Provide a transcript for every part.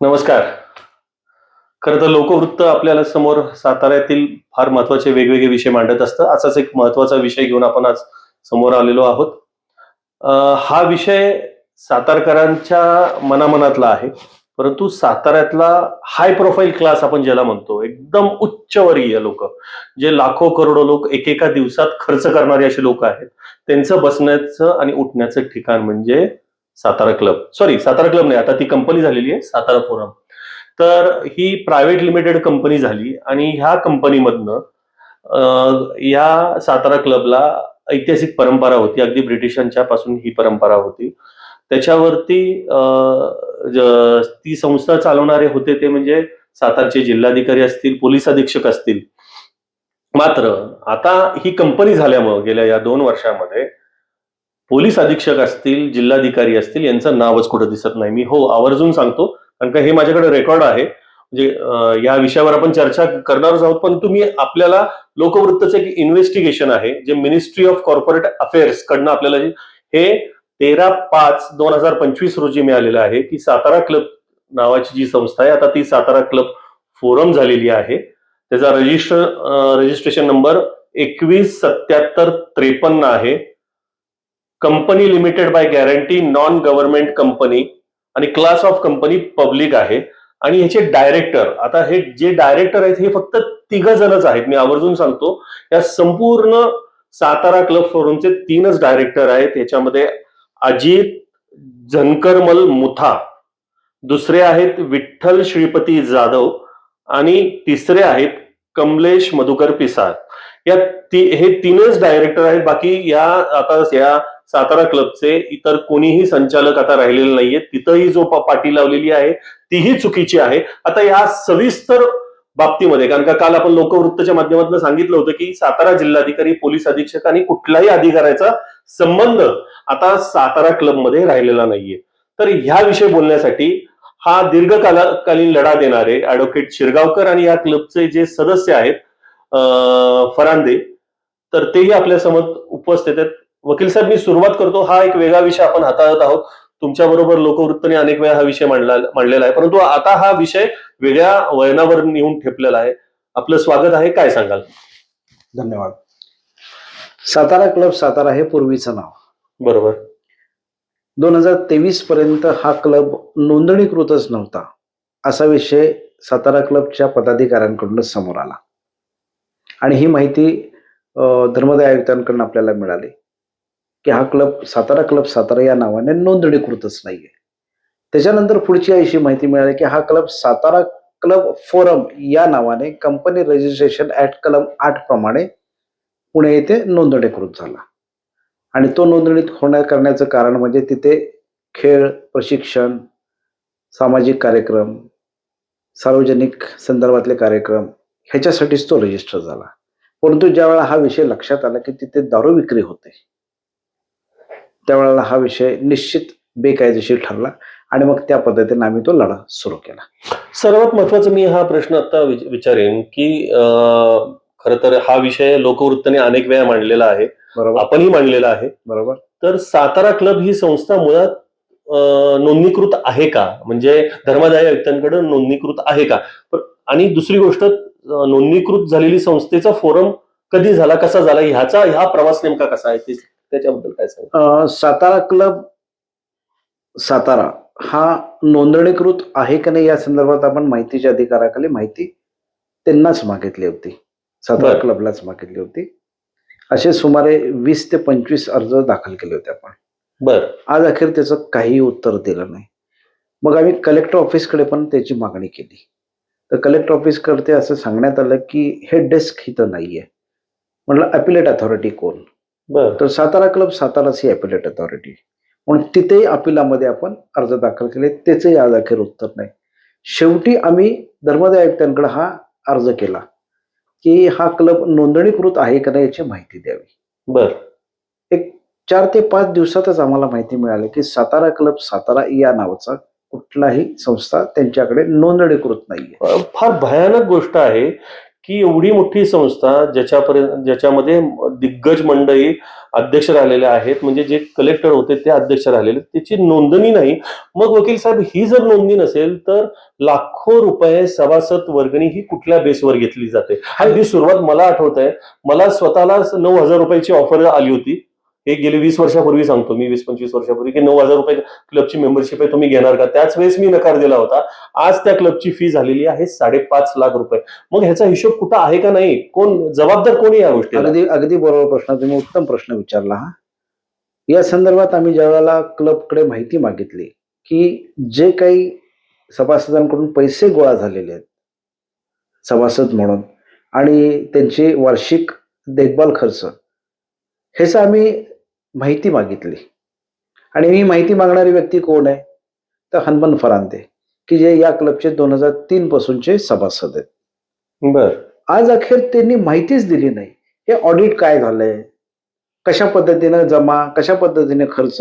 नमस्कार. खरं तर लोकवृत्त आपल्याला समोर साताऱ्यातील फार महत्त्वाचे वेगवेगळे विषय मांडत असतं. असाच एक महत्त्वाचा विषय घेऊन आपण आज समोर आलेलो आहोत. हा विषय सातारकरांच्या मनामनातला आहे. परंतु साताऱ्यातला हाय प्रोफाईल क्लास आपण ज्याला म्हणतो एकदम उच्चवर्गीय लोक जे लाखो करोडो लोक एकेका दिवसात खर्च करणारे असे लोक आहेत. त्यांचं बसण्याचं आणि उठण्याचं ठिकाण म्हणजे Satara club. Sorry Satara club नाही आता ती कंपनी झालेली आहे सातारा फोरम तर ही प्रायव्हेट लिमिटेड कंपनी झाली आणि ह्या कंपनीमधनं या सातारा क्लबला ऐतिहासिक परंपरा होती. अगदी ब्रिटिशांच्या पासून ही परंपरा होती. त्याच्यावरती ती संस्था चालवणारे होते ते म्हणजे सातारचे जिल्हाधिकारी असतील पोलीस अधीक्षक असतील. मात्र आता ही कंपनी झाल्यामुळं गेल्या या दोन वर्षामध्ये पोलीस अधीक्षक असतील जिल्हाधिकारी असतील यांचं नावच कुठं दिसत नाही. मी हो आवर्जून सांगतो कारण का हे माझ्याकडे रेकॉर्ड आहे. म्हणजे या विषयावर आपण चर्चा करणारच आहोत पण तुम्ही आपल्याला लोकवृत्तचं एक इन्व्हेस्टिगेशन आहे जे मिनिस्ट्री ऑफ कॉर्पोरेट अफेअर्स कडनं आपल्याला हे तेरा पाच दोन हजार पंचवीस रोजी मिळालेलं आहे की सातारा क्लब नावाची जी संस्था आहे आता ती सातारा क्लब फोरम झालेली आहे. त्याचा रजिस्टर रजिस्ट्रेशन नंबर एकवीस सत्याहत्तर त्रेपन्न आहे. Company limited by guarantee non government company आणि क्लास ऑफ कंपनी पब्लिक आहे. आणि ह्याचे डायरेक्टर आता हे जे डायरेक्टर आहेत हे फक्त तिघ जणच आहेत. मी आवर्जून सांगतो या संपूर्ण सातारा क्लब फोरमचे तीनच डायरेक्टर आहेत. याच्यामध्ये अजित झनकरमल मुथा दुसरे आहेत विठ्ठल श्रीपती जाधव आणि तिसरे आहेत कमलेश मधुकर पिसार या ती हे तीनच डायरेक्टर आहेत. बाकी या आता या सातारा क्लबचे इतर कोणीही संचालक आता राहिलेले नाहीये तिथंही जो पाटी लावलेली आहे तीही चुकीची आहे. आता या सविस्तर बाबतीमध्ये कारण का काल आपण लोकवृत्तच्या माध्यमातून सांगितलं होतं की सातारा जिल्हाधिकारी पोलीस अधीक्षक आणि कुठलाही अधिकाऱ्याचा संबंध आता सातारा क्लबमध्ये राहिलेला नाहीये. तर ह्या विषयी बोलण्यासाठी हा दीर्घकालीन लढा देणारे ऍडव्होकेट शिरगावकर आणि या क्लबचे जे सदस्य आहेत फरांदे तर तेही आपल्यासमोर उपस्थित आहेत. वकील साहेब मी सुरुवात करतो. हा एक वेगळा विषय आपण हाताळत आहोत. तुमच्या बरोबर लोकवृत्तने अनेक वेळा हा विषय मांडला मांडलेला आहे. परंतु आता हा विषय वेगळ्या वळणावर नेऊन ठेपलेला आहे. आपलं स्वागत आहे. काय सांगाल? धन्यवाद. सातारा क्लब सातारा हे पूर्वीचं नाव. बरोबर. दोन हजार तेवीस पर्यंत हा क्लब नोंदणीकृतच नव्हता. असा विषय सातारा क्लबच्या पदाधिकाऱ्यांकडूनच समोर आला. आणि ही माहिती धर्मदाय आयुक्तांकडून आपल्याला मिळाली. की हा क्लब सातारा क्लब सातारा या नावाने नोंदणीकृतच नाहीये. त्याच्यानंतर पुढची अशी माहिती मिळाली की हा क्लब सातारा क्लब फोरम या नावाने कंपनी रजिस्ट्रेशन ऍट कलम आठ प्रमाणे पुणे येथे नोंदणीकृत झाला. आणि तो नोंदणीत होण्या करण्याचं कारण म्हणजे तिथे खेळ प्रशिक्षण सामाजिक कार्यक्रम सार्वजनिक संदर्भातले कार्यक्रम ह्याच्यासाठीच तो रजिस्टर झाला. परंतु ज्यावेळेला हा विषय लक्षात आला की तिथे दारू विक्री होते. त्यावेळेला हा विषय निश्चित बेकायदेशीर ठरला आणि मग त्या पद्धतीने आम्ही तो लढा सुरू केला. सर्वात महत्त्वाचा मी हा प्रश्न आता विच- विचारेन की खरं तर हा विषय लोकवृत्तने अनेक वेळा मांडलेला आहे. बरोबर. आपणही मांडलेला आहे. बरोबर. तर सातारा क्लब ही संस्था मुळात नोंदणीकृत आहे का? म्हणजे धर्मादाय आयुक्तांकडे नोंदणीकृत आहे का? आणि दुसरी गोष्ट नोंदणीकृत झालेली संस्थेचा फोरम कधी झाला कसा झाला ह्याचा ह्या प्रवास नेमका कसा आहे? ते- त्याच्याबद्दल काय सांग? सातारा क्लब सातारा हा नोंदणीकृत आहे का नाही या संदर्भात आपण माहितीच्या अधिकाराखाली माहिती त्यांनाच मागितली होती. सातारा. क्लबलाच मागितली होती. असे सुमारे वीस ते पंचवीस अर्ज दाखल केले होते आपण. बर. आज अखेर त्याचं काही उत्तर दिलं नाही. मग आम्ही कलेक्टर ऑफिसकडे पण त्याची मागणी केली. तर कलेक्टर ऑफिसकडे असं सांगण्यात आलं की हे डेस्क इथं नाहीये. म्हटलं अपिलेट अथॉरिटी कोण? बर तर सातारा क्लब साताराच ही अपिलेट अथॉरिटी म्हणून तिथेही अपिलामध्ये आपण अर्ज दाखल केले त्याचंही आज अखेर उत्तर नाही. शेवटी आम्ही धर्मदाय आयुक्तांकडे हा अर्ज केला की हा क्लब नोंदणीकृत आहे का नाही याची माहिती द्यावी. बर. एक चार ते पाच दिवसातच आम्हाला माहिती मिळाली की सातारा क्लब सातारा या नावाचा कुठलाही संस्था त्यांच्याकडे नोंदणीकृत नाहीये. फार भयानक गोष्ट आहे. की एवढी मोठी संस्था ज्याच्यापर्यंत ज्याच्यामध्ये दिग्गज मंडळी अध्यक्ष राहिलेले आहेत म्हणजे जे कलेक्टर होते ते अध्यक्ष राहिलेले त्याची नोंदणी नाही. मग वकील साहेब ही जर नोंदणी नसेल तर लाखो रुपये सभासद वर्गणी ही कुठल्या बेसवर घेतली जाते? ही सुरुवात मला आठवत आहे मला स्वतःला नऊ हजार रुपयाची ऑफर आली होती. हे गेली वीस वर्षापूर्वी सांगतो मी वीस पंचवीस वर्षापूर्वी की नऊ हजार रुपये क्लबची मेंबरशिप आहे तुम्ही घेणार का? त्याच वेळेस मी नकार दिला होता. आज त्या क्लबची फी झालेली आहे साडेपाच लाख रुपये. मग ह्याचा हिशोब कुठं आहे का नाही? कोण जबाबदार कोणी या गोष्टी अगदी अगदी बरोबर प्रश्न तुम्ही उत्तम प्रश्न विचारला हा. या संदर्भात आम्ही ज्यावेळेला क्लबकडे माहिती मागितली की जे काही सभासदांकडून पैसे गोळा झालेले आहेत सभासद म्हणून आणि त्यांची वार्षिक देखभाल खर्च ह्याचं आम्ही माहिती मागितली. आणि ही माहिती मागणारी व्यक्ती कोण आहे? तर हनुमान फरांदे की जे या क्लबचे दोन हजार तीन पासूनचे सभासद आहेत. बर. आज अखेर त्यांनी माहितीच दिली नाही. हे ऑडिट काय झालंय? कशा पद्धतीनं जमा कशा पद्धतीने खर्च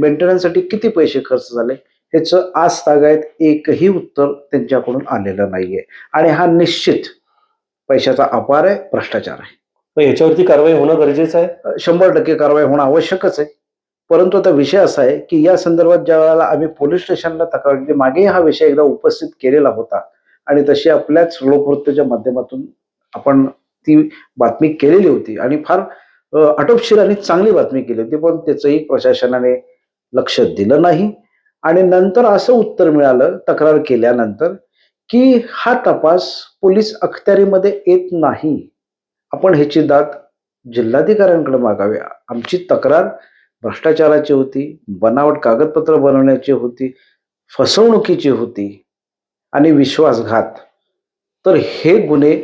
मेंटेनन्ससाठी किती पैसे खर्च झाले? ह्याचं आज तागायत एकही उत्तर त्यांच्याकडून आलेलं नाहीये. आणि हा निश्चित पैशाचा अपार आहे भ्रष्टाचार आहे. मग ह्याच्यावरती कारवाई होणं गरजेचं आहे? शंभर टक्के कारवाई होणं आवश्यकच आहे. परंतु आता विषय असा आहे की या संदर्भात ज्या वेळेला आम्ही पोलीस स्टेशनला तक्रार केली मागे हा विषय एकदा उपस्थित केलेला होता आणि तशी आपल्याच लोकवृत्तच्या माध्यमातून आपण ती बातमी केलेली होती आणि फार आटोपशीर आणि चांगली बातमी केली होती पण त्याचंही प्रशासनाने लक्ष दिलं नाही. आणि नंतर असं उत्तर मिळालं तक्रार केल्यानंतर की हा तपास पोलीस अखत्यारीमध्ये येत नाही. आपण ह्याची दाद जिल्हाधिकाऱ्यांकडे मागावी. आमची तक्रार भ्रष्टाचाराची होती बनावट कागदपत्र बनवण्याची होती फसवणुकीची होती आणि विश्वासघात. तर हे गुन्हे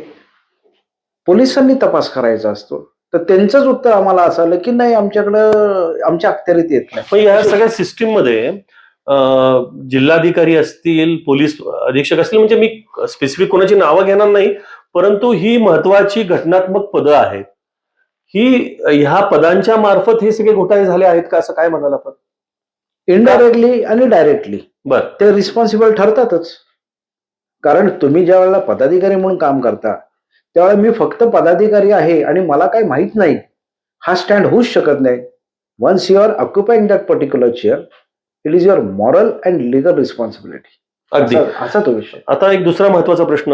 पोलिसांनी तपास करायचा असतो. तर त्यांचंच उत्तर आम्हाला असं आलं की नाही आमच्याकडं आमच्या अखत्यारीत येत नाही. पण या सगळ्या सिस्टीममध्ये जिल्हाधिकारी असतील पोलीस अधीक्षक असतील म्हणजे मी स्पेसिफिक कोणाची नावं घेणार नाही परंतु ही महत्वाची घटनात्मक पदं आहेत. ही ह्या पदांच्या मार्फत हे सगळे घोटाळे झाले आहेत का असं काय म्हणाल आपण? इनडायरेक्टली आणि डायरेक्टली बर. ते रिस्पॉन्सिबल ठरतातच. कारण तुम्ही ज्या वेळेला पदाधिकारी म्हणून काम करता त्यावेळेला मी फक्त पदाधिकारी आहे आणि मला काही माहीत नाही. हा स्टँड होऊच शकत नाही. Once you are occupying that particular chair it is your moral and legal responsibility अगदी. असा तो विषय. आता एक दुसरा महत्त्वाचा प्रश्न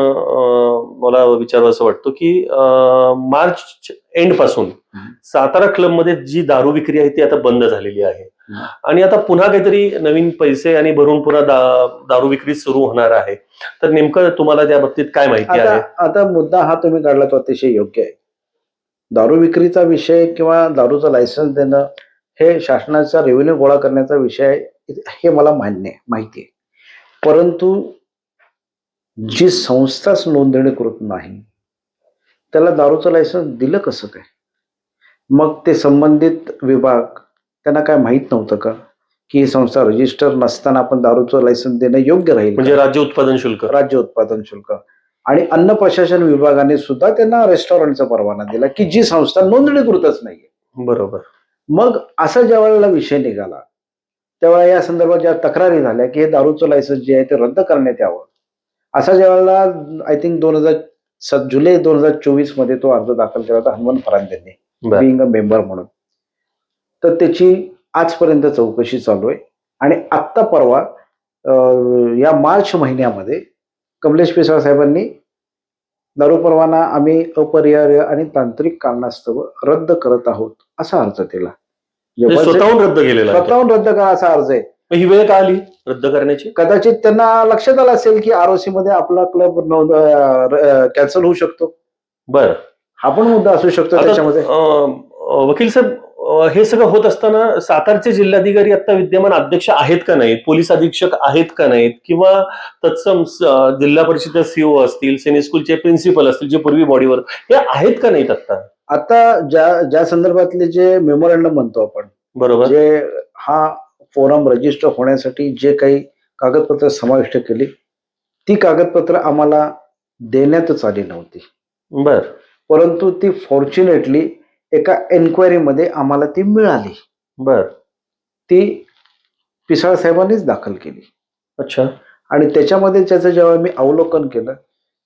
मला विचारावा असं वाटतो की मार्च एंडपासून. सातारा क्लबमध्ये जी दारू विक्री आहे ती आता बंद झालेली आहे. आणि आता पुन्हा काहीतरी नवीन पैसे आणि भरून पुन्हा दा- दारू विक्री सुरू होणार आहे. तर नेमकं तुम्हाला त्या बाबतीत काय माहिती आहे? आता मुद्दा हा तुम्ही काढला तो अतिशय योग्य आहे. दारू विक्रीचा विषय किंवा दारूचं लायसन्स देणं हे शासनाचा रेव्हेन्यू गोळा करण्याचा विषय हे मला मान्य आहे माहिती आहे. परंतु जी संस्थाच नोंदणीकृत नाही त्याला दारूचं लायसन्स दिलं कसं काय? मग ते संबंधित विभाग त्यांना काय माहीत नव्हतं का की ही संस्था रजिस्टर नसताना आपण दारूचं लायसन्स देणं योग्य राहील? म्हणजे राज्य उत्पादन शुल्क. राज्य उत्पादन शुल्क. आणि अन्न प्रशासन विभागाने सुद्धा त्यांना रेस्टॉरंटचा परवाना दिला की जी संस्था नोंदणीकृतच नाहीये. बरोबर. मग असा ज्या वेळेला विषय निघाला त्यावेळेला या संदर्भात ज्या तक्रारी झाल्या की हे दारूचं लायसन्स जे आहे ते रद्द करण्यात यावं. असा ज्या वेळेला आय थिंक दोन हजार सात जुलै दोन हजार चोवीसमध्ये तो अर्ज दाखल केला होता हनुमान फरांदेंनी बर. बिंग अ मेंबर म्हणून. तर त्याची आजपर्यंत चौकशी चालू आहे. आणि आत्ता परवा या मार्च महिन्यामध्ये कमलेश पेसवा साहेबांनी दारू परवाना आम्ही अपरिहार्य आणि तांत्रिक कारणास्तव रद्द करत आहोत असा अर्ज दिला. म्हणजे स्वतःहून रद्द केलेला आहे. स्वतःहून रद्द करा असा अर्ज आहे. मग ही वेळ का आली? रद्द करण्याची? कदाचित त्यांना लक्षात आलं असेल की आरओसी मध्ये आपला क्लब नोंद कॅन्सल होऊ शकतो. बर. हा पण मुद्दा असू शकतो आता, त्याच्यामध्ये. अं, अं, वकील साहेब अं, हे सगळं होत असताना सातारचे जिल्हाधिकारी आता विद्यमान अध्यक्ष आहेत का नाहीत? पोलीस अधीक्षक आहेत का नाहीत? किंवा तत्सम स- जिल्हा परिषद सीओ असतील सेनी स्कूलचे प्रिन्सिपल असतील जे पूर्वी बॉडीवर हे आहेत का नाहीत आता? आता ज्या ज्या संदर्भातले जे मेमोरंडम म्हणतो आपण बरोबर. जे हा फोरम रजिस्टर होण्यासाठी जे काही कागदपत्र समाविष्ट केली ती कागदपत्र आम्हाला देण्यातच आली नव्हती. बर. परंतु ती फॉर्च्युनेटली एका एन्क्वायरीमध्ये आम्हाला ती मिळाली. बर. ती पिसाळ साहेबांनीच दाखल केली. अच्छा. आणि त्याच्यामध्ये त्याचं जेव्हा मी अवलोकन केलं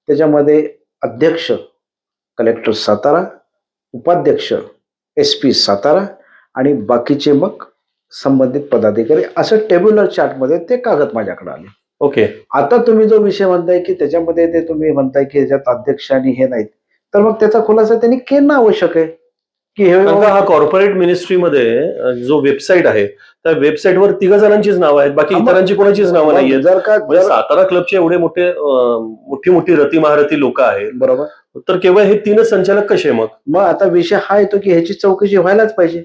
त्याच्यामध्ये अध्यक्ष कलेक्टर सातारा उपाध्यक्ष एस पी सातारा आणि बाकीचे मग संबंधित पदाधिकारी असं टेब्युलर चार्टमध्ये ते कागद माझ्याकडे आले. ओके आता तुम्ही जो विषय म्हणताय की त्याच्यामध्ये ते तुम्ही म्हणताय की याच्यात अध्यक्ष आणि हे नाहीत तर मग त्याचा खुलासा त्यांनी केणं आवश्यक आहे. की हे का हा. कॉर्पोरेट मिनिस्ट्रीमध्ये जो वेबसाईट आहे त्या वेबसाईटवर तिघ जणांचीच नावं आहेत. बाकी हा, इतरांची कोणाचीच नावं नाहीयेत. जर का म्हणजे सातारा क्लबचे एवढे मोठे मोठी मोठी रती महारथी लोक आहेत. बरोबर. तर केवळ हे तीनच संचालक कसे मग? मग आता विषय हा येतो की ह्याची चौकशी व्हायलाच पाहिजे.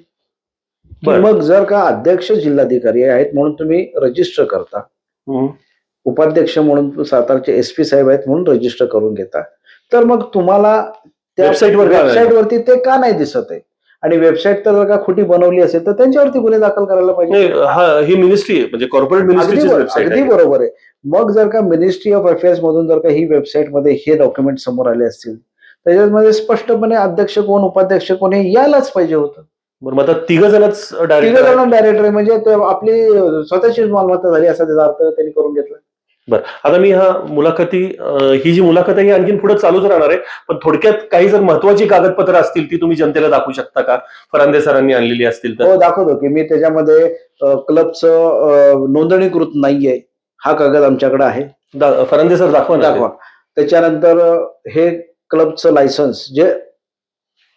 मग जर का अध्यक्ष जिल्हाधिकारी आहेत म्हणून तुम्ही रजिस्टर करता. उपाध्यक्ष म्हणून सातारचे एस पी साहेब आहेत म्हणून रजिस्टर करून घेता. तर मग तुम्हाला त्या Website वर का नाही? वेबसाईट वरती ते का नाही दिसत आहे? आणि वेबसाईट तर जर का खोटी बनवली असेल तर त्यांच्यावरती गुन्हे दाखल करायला नाही पाहिजे हा ही मिनिस्ट्री म्हणजे कॉर्पोरेट अगदी मिनिस्ट्रीची बरो- वेबसाईट अगदी आहे. बरोबर आहे. मग जर का मिनिस्ट्री ऑफ अफेअर्स मधून जर का ही वेबसाईटमध्ये हे डॉक्युमेंट समोर आले असतील त्याच्यामध्ये स्पष्टपणे अध्यक्ष कोण उपाध्यक्ष कोण हे यायलाच पाहिजे होतं. बरं मग आता तिघ जणच तिघ डायरेक्टर जण डायरेक्टर म्हणजे ते आपली स्वतःचीच मालमत्ता झाली असा त्याचा अर्थ त्यांनी करून घेतला. बरं. आता मी हा मुलाखती ही जी मुलाखत आहे ही आणखीन पुढे चालूच राहणार आहे. पण थोडक्यात काही जर महत्वाची कागदपत्र असतील ती तुम्ही जनतेला दाखवू शकता का? फरांदे सरांनी आणलेली असतील तर. हो दाखवतो की मी त्याच्यामध्ये क्लबचं नोंदणीकृत नाहीये. हा कागद आमच्याकडे आहे. दा- फरांदे सर दाखवा ना ते. दाखवा. त्याच्यानंतर अ, हे क्लबचं लायसन्स जे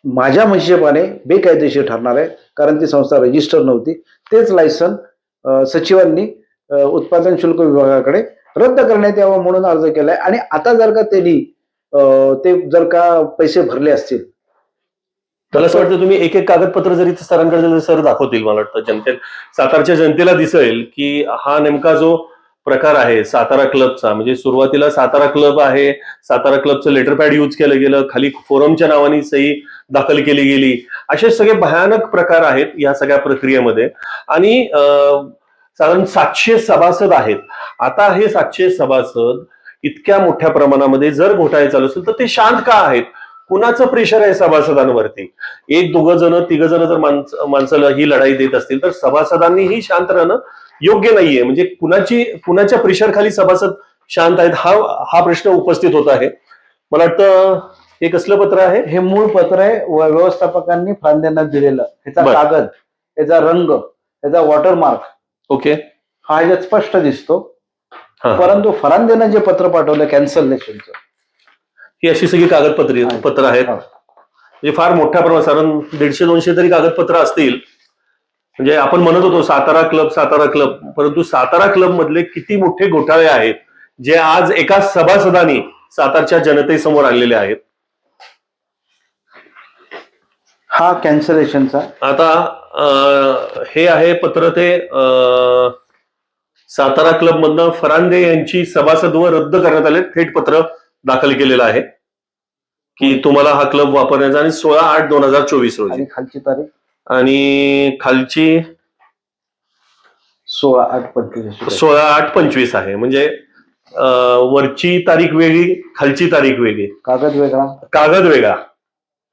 माझ्या हिशेबाने बेकायदेशीर ठरणार आहे कारण ती संस्था रजिस्टर नव्हती. तेच लायसन अ, सचिवांनी अ, उत्पादन शुल्क विभागाकडे रद्द करण्यात यावं म्हणून अर्ज केलाय. आणि आता जर का त्यांनी ते जर का पैसे भरले असतील मला असं वाटतं तुम्ही एक एक कागदपत्र जरी सरांकडे दिलं, सर दाखवतील मला वाटतं. जनते सातारच्या जनतेला दिसेल की हा नेमका जो प्रकार आहे सातारा क्लबचा म्हणजे सुरुवातीला सातारा क्लब आहे सातारा क्लबचं लेटर पॅड यूज केलं गेलं खाली फोरमच्या नावाने सही दाखल केली गेली. असे सगळे भयानक प्रकार आहेत या सगळ्या प्रक्रियेमध्ये. आणि साधारण सातशे सभासद आहेत. आता हे सातशे सभासद इतक्या मोठ्या प्रमाणामध्ये जर घोटाळे चालू असेल तर ते शांत का आहेत? कुणाचं प्रेशर आहे सभासदांवरती? एक दोघं जण तिघ जण जर माणस माणसाला ही लढाई देत असतील तर सभासदांनीही शांत राहणं योग्य नाहीये. म्हणजे कुणाची कुणाच्या प्रेशर खाली सभासद शांत आहेत हा हा प्रश्न उपस्थित होत आहे. मला वाटतं हे कसलं पत्र आहे? हे मूळ पत्र आहे व्यवस्थापकांनी फांद्यांना दिलेलं. ह्याचा. कागद ह्याचा रंग ह्याचा वॉटरमार्क ओके हा ह्याच्यात स्पष्ट दिसतो. परंतु फरांदेनं जे पत्र पाठवलं कॅन्सलेशनचं ही अशी सगळी कागदपत्रे पत्र आहेत. हा. म्हणजे फार मोठ्या प्रमाणात साधारण दीडशे दोनशे तरी कागदपत्र असतील. म्हणजे आपण म्हणत होतो सातारा क्लब सातारा क्लब. परंतु सातारा क्लब मधले किती मोठे घोटाळे आहेत जे आज एका सभासदानी सातारच्या जनतेसमोर आणलेले आहेत. हा कॅन्सलेशनचा आता हे आहे पत्र ते सातारा क्लब मधनं फरांदे यांची सभासदत्व रद्द करण्यात आले थेट पत्र दाखल केलेलं आहे. की तुम्हाला हा क्लब वापरण्याचा आणि सोळा आठ दोन हजार चोवीस रोजी. खालची तारीख? आणि खालची सोळा आठ पंचवीस. सोळा आठ पंचवीस आहे. म्हणजे वरची तारीख वेगळी खालची तारीख वेगळी. कागद वेगळा. कागद वेगळा.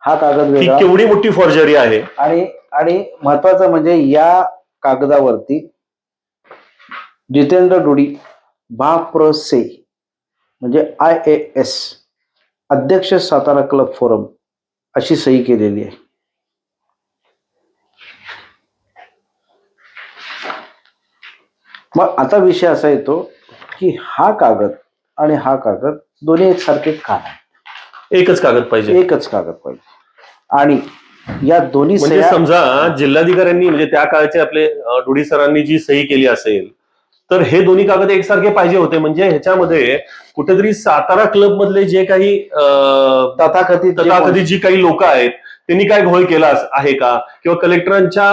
हा कागद वेगळा. केवढी मोठी फॉर्जरी आहे? आणि आणि महत्वाचं म्हणजे या कागदावरती जितेंद्र डुडी से म्हणजे आय ए एस अध्यक्ष सातारा क्लब फोरम अशी सही केलेली आहे. मग आता विषय असा येतो की हा कागद आणि हा कागद दोन्ही एकसारखे का नाही? एकच कागद पाहिजे. एकच कागद पाहिजे. आणि या दोन्ही म्हणजे समजा जिल्हाधिकाऱ्यांनी म्हणजे त्या काळचे आपले डोडी सरांनी जी सही केली असेल तर हे दोन्ही कागद एकसारखे पाहिजे होते. म्हणजे ह्याच्यामध्ये कुठेतरी सातारा क्लब मधले जे काही तथाकथित जे तथाकथित जी काही लोक आहेत त्यांनी काय घोळ केला आहे का? किंवा कलेक्टरांच्या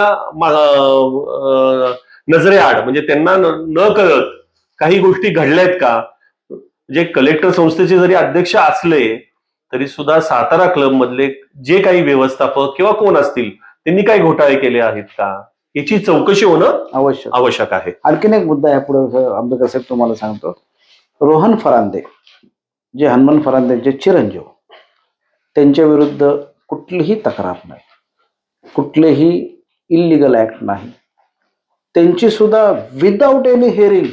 नजरेआड म्हणजे त्यांना न न कळत काही गोष्टी घडल्यात का? जे कलेक्टर संस्थेचे जरी अध्यक्ष असले तरी सुद्धा सातारा क्लब मधले जे काही व्यवस्थापक किंवा कोण असतील त्यांनी काही घोटाळे केले आहेत का? याची चौकशी होणं आवश्यक. आवश्यक आहे. आणखीन एक मुद्दा आहे पुढे आंबेडकर साहेब तुम्हाला सांगतो. रोहन फरांदे जे हनुमान फरांदेचे चिरंजीव त्यांच्या विरुद्ध कुठलीही तक्रार नाही. कुठलेही इलिगल ऍक्ट नाही. त्यांची सुद्धा विदाऊट एनी हिअरिंग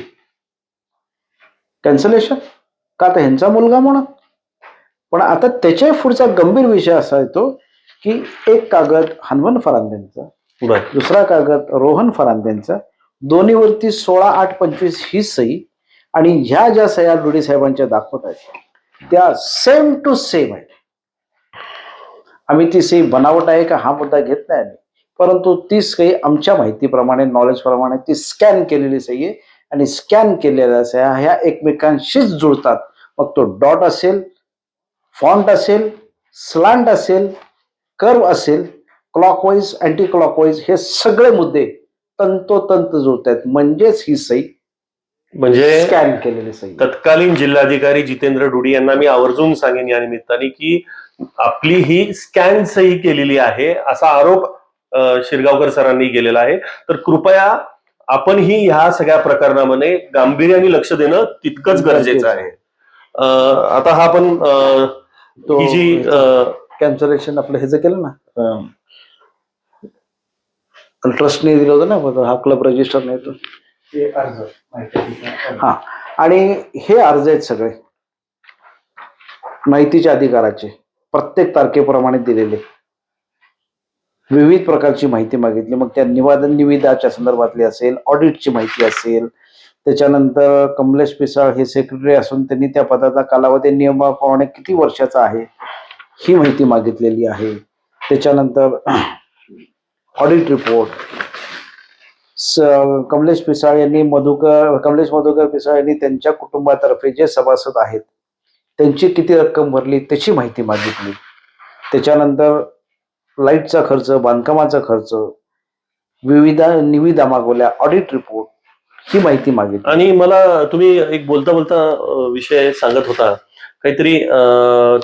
कॅन्सलेशन का तर ह्यांचा मुलगा म्हणून? पण आता त्याच्या पुढचा गंभीर विषय असा येतो की एक कागद हनुमान फरांदेंचा दुसरा कागद रोहन फरांदेंचा दोन्हीवरती सोळा आठ पंचवीस ही सही आणि ह्या ज्या सह्या डोडी साहेबांच्या दाखवत आहेत त्या सेम टू सेम आहेत. आम्ही ती सही बनावट आहे का हा मुद्दा घेत नाही आम्ही. परंतु ती सही आमच्या माहितीप्रमाणे नॉलेजप्रमाणे ती स्कॅन केलेली सही आहे. आणि स्कॅन केलेल्या सह्या ह्या एकमेकांशीच जुळतात. मग तो डॉट असेल फॉन्ट असेल स्लांट असेल कर्व असेल क्लॉकवाईज अँटी क्लॉकवाईज हे सगळे मुद्दे तंतोतंत जुळत आहेत. म्हणजेच ही सही म्हणजे स्कॅन केलेली सही तत्कालीन जिल्हाधिकारी जितेंद्र डुडी यांना मी आवर्जून सांगेन या निमित्ताने की आपली ही स्कॅन सही केलेली आहे असा आरोप शिरगावकर सरांनी केलेला आहे. तर कृपया आपणही ह्या सगळ्या प्रकरणामध्ये गांभीर्याने लक्ष देणं तितकंच गरजेचं आहे. आता हा आपण तो ही जी कॅन्सलेशन आपलं ह्याचं केलं ना ट्रस्टने दिलं होतं ना हा क्लब रजिस्टर नाही तो. हा आणि हे अर्ज आहेत सगळे. माहितीच्या अधिकाराचे. प्रत्येक तारखेप्रमाणे दिलेले. विविध प्रकारची माहिती मागितली. मग त्या निवादन निविदाच्या संदर्भातली असेल ऑडिटची माहिती असेल त्याच्यानंतर कमलेश पिसाळ हे सेक्रेटरी असून त्यांनी त्या पदाचा कालावधी नियमाप्रमाणे किती वर्षाचा आहे ही माहिती मागितलेली आहे. त्याच्यानंतर ऑडिट रिपोर्ट स कमलेश पिसाळ यांनी मधुकर कमलेश मधुकर पिसाळ यांनी त्यांच्या कुटुंबातर्फे जे सभासद आहेत त्यांची किती रक्कम भरली त्याची माहिती मागितली. त्याच्यानंतर लाईटचा खर्च बांधकामाचा खर्च विविध निविदा मागवल्या ऑडिट रिपोर्ट ही माहिती मागितली. आणि मला तुम्ही एक बोलता बोलता विषय सांगत होता. काहीतरी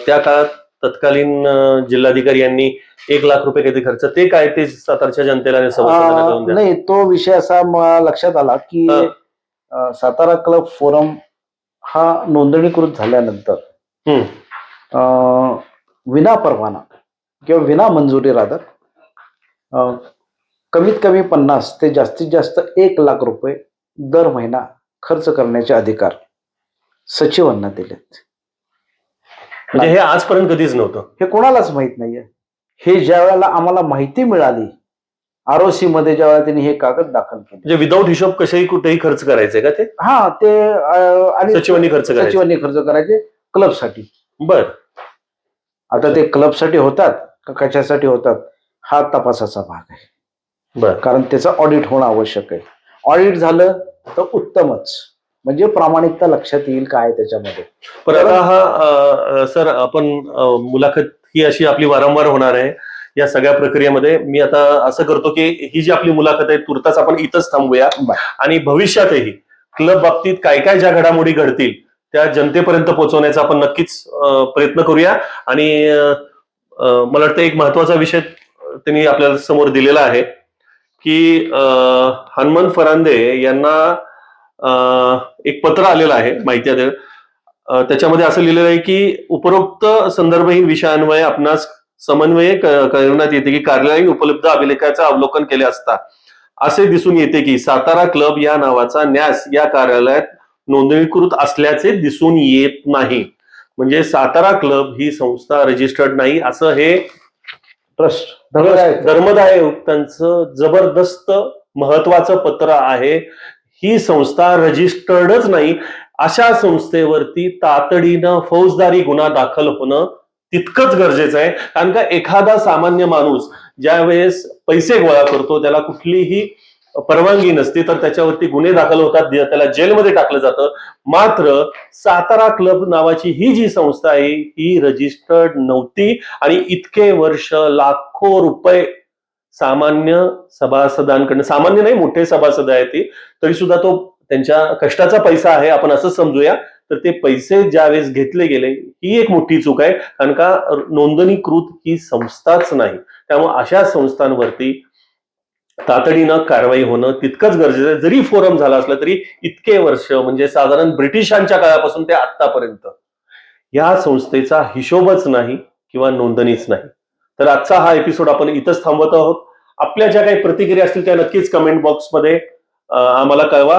त्या काळात तत्कालीन जिल्हाधिकारी यांनी एक लाख रुपये काहीतरी खर्च ते काय ते सातारच्या जनतेला. नाही तो विषय असा लक्षात आला की सातारा क्लब फोरम हा नोंदणीकृत झाल्यानंतर विना परवाना किंवा विना मंजुरी राहतात कमीत कमी पन्नास ते जास्तीत जास्त एक लाख रुपये दर महिना खर्च करण्याचे अधिकार सचिवांना दिलेत. म्हणजे हे आजपर्यंत कधीच नव्हतं. हे कोणालाच माहीत नाहीये. हे ज्या वेळेला आम्हाला माहिती मिळाली आरओसी मध्ये ज्या वेळेला त्यांनी हे कागद दाखल केले. म्हणजे विदाऊट हिशोब कशाही कुठेही खर्च करायचे का ते? हा ते आणि सचिवांनी खर्च करायचे. सचिवांनी खर्च करायचे क्लबसाठी. बर. आता ते क्लबसाठी होतात का कशासाठी होतात हा तपासाचा भाग आहे. बर. कारण त्याचं ऑडिट होणं आवश्यक आहे. ऑडिट झालं तर उत्तमच. म्हणजे प्रामाणिकता लक्षात येईल काय त्याच्यामध्ये. पण आता हा सर आपण मुलाखत ही अशी आपली वारंवार होणार आहे. या सगळ्या प्रक्रियेमध्ये मी आता असं करतो की ही जी आपली मुलाखत आहे तुर्तास आपण इथंच थांबूया. आणि भविष्यातही क्लब बाबतीत काय काय ज्या घडामोडी घडतील त्या जनतेपर्यंत पोहोचवण्याचा आपण नक्कीच प्रयत्न करूया. आणि मला वाटतं एक महत्त्वाचा विषय त्यांनी आपल्याला समोर दिलेला आहे. की हनुमान फरांदे यांना एक पत्र आलेलं आहे माहिती आहे. त्याच्यामध्ये असं लिहिलेलं आहे की उपरोक्त संदर्भहीन विषयान्वये आपणास समन्वय करण्यात येते की कार्यालयीन उपलब्ध अभिलेखाचं अवलोकन केले असता. असे दिसून येते की सातारा क्लब या नावाचा न्यास या कार्यालयात नोंदणीकृत असल्याचे दिसून येत नाही. म्हणजे सातारा क्लब ही संस्था रजिस्टर्ड नाही असं हे ट्रस्ट. धर्मदाय. आयुक्तांचं जबरदस्त महत्वाचं पत्र आहे. ही संस्था रजिस्टर्डच नाही. अशा संस्थेवरती तातडीनं फौजदारी गुन्हा दाखल होणं तितकंच गरजेचं आहे. कारण का एखादा सामान्य माणूस ज्या वेळेस पैसे गोळा करतो त्याला कुठलीही परवानगी नसते तर त्याच्यावरती गुन्हे दाखल होतात त्याला जेलमध्ये टाकलं जातं. मात्र सातारा क्लब नावाची ही जी संस्था आहे ही रजिस्टर्ड नव्हती. आणि इतके वर्ष लाखो रुपये सामान्य सभासदांकडनं सामान्य नाही मोठे सभासद आहेत ती तरी सुद्धा तो त्यांच्या कष्टाचा पैसा आहे आपण असं समजूया. तर ते पैसे ज्यावेळेस घेतले गेले ही एक मोठी चूक आहे. कारण का नोंदणीकृत ही संस्थाच नाही. त्यामुळे अशा संस्थांवरती तातडीनं कारवाई होणं तितकंच गरजेचं आहे. जरी फोरम झाला असला तरी इतके वर्ष म्हणजे साधारण ब्रिटिशांच्या काळापासून ते आतापर्यंत या संस्थेचा हिशोबच नाही किंवा नोंदणीच नाही. तर आजचा हा एपिसोड आपण इथंच थांबवत आहोत. आपल्या ज्या काही प्रतिक्रिया असतील त्या नक्कीच कमेंट बॉक्समध्ये आम्हाला कळवा.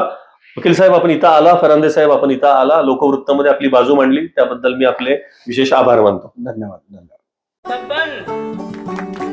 वकील साहेब आपण इथं आला. फरांदे साहेब आपण इथं आला. लोकवृत्तामध्ये आपली बाजू मांडली. त्याबद्दल मी आपले विशेष आभार मानतो. धन्यवाद. धन्यवाद.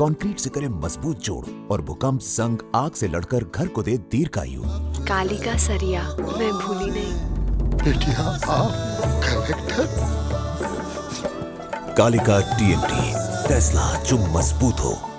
कंक्रीट से करे मज़बूत जोड़ और भूकंप संग आग से लड़कर घर को दे दीर्घायु। कालिका सरिया मैं भूली नहीं। बेटिया आप कलेक्टर। कालिका टीएमटी फैसला जो मज़बूत हो।